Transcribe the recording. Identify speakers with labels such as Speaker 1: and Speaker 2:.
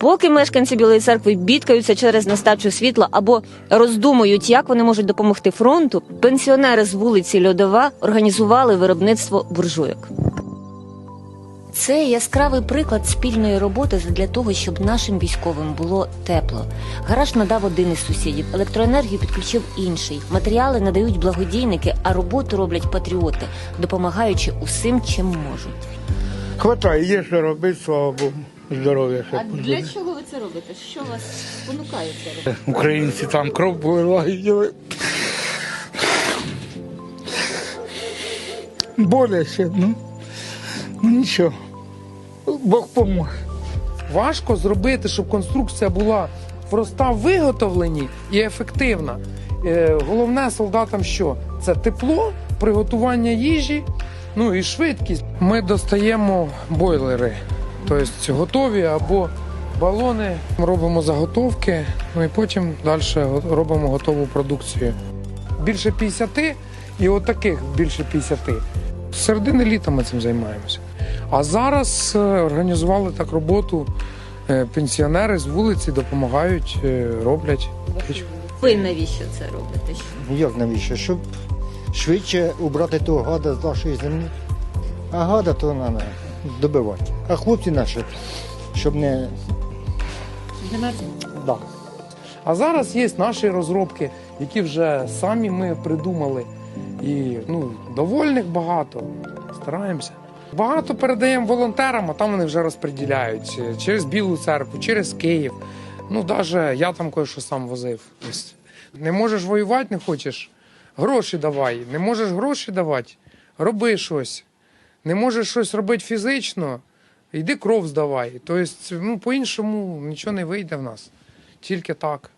Speaker 1: Поки мешканці Білої церкви бідкаються через нестачу світла або роздумують, як вони можуть допомогти фронту, пенсіонери з вулиці Льодова організували виробництво буржуйок. Це яскравий приклад спільної роботи для того, щоб нашим військовим було тепло. Гараж надав один із сусідів, електроенергію підключив інший. Матеріали надають благодійники, а роботу роблять патріоти, допомагаючи усім, чим можуть.
Speaker 2: Хватає, є що робити, слава Богу. Здоров'я ще буде.
Speaker 1: чого ви це робите? Що вас спонукає це робити?
Speaker 2: Українці там кров виливають. Боляче, ну. Ну нічого. Бог поможе.
Speaker 3: Важко зробити, щоб конструкція була проста в виготовленні і ефективна. Е, Головне солдатам що? Це тепло, приготування їжі, ну і швидкість. Ми достаємо бойлери, тобто готові або балони, робимо заготовки, ну і потім далі робимо готову продукцію. Більше 50 і отаких більше 50. З середини літа ми цим займаємося. А зараз е, організували так роботу. Е, Пенсіонери з вулиці допомагають, е, роблять.
Speaker 1: Ви навіщо це робите?
Speaker 4: Ну, Як навіщо? Щоб швидше убрати того гада з нашої землі. А гада то треба добивати. А хлопці наші, щоб не. Да.
Speaker 3: А зараз є наші розробки, які вже самі ми придумали. І ну, довольних багато. Стараємося. Багато передаємо волонтерам, а там вони вже розподіляють е, через Білу церкву, через Київ. Ну, навіть я там кое-що сам возив. Не можеш воювати, не хочеш. Гроші давай. Не можеш гроші давати, роби щось. Не можеш щось робити фізично, йди кров здавай. Тобто, ну, по-іншому нічого не вийде в нас. Тільки так.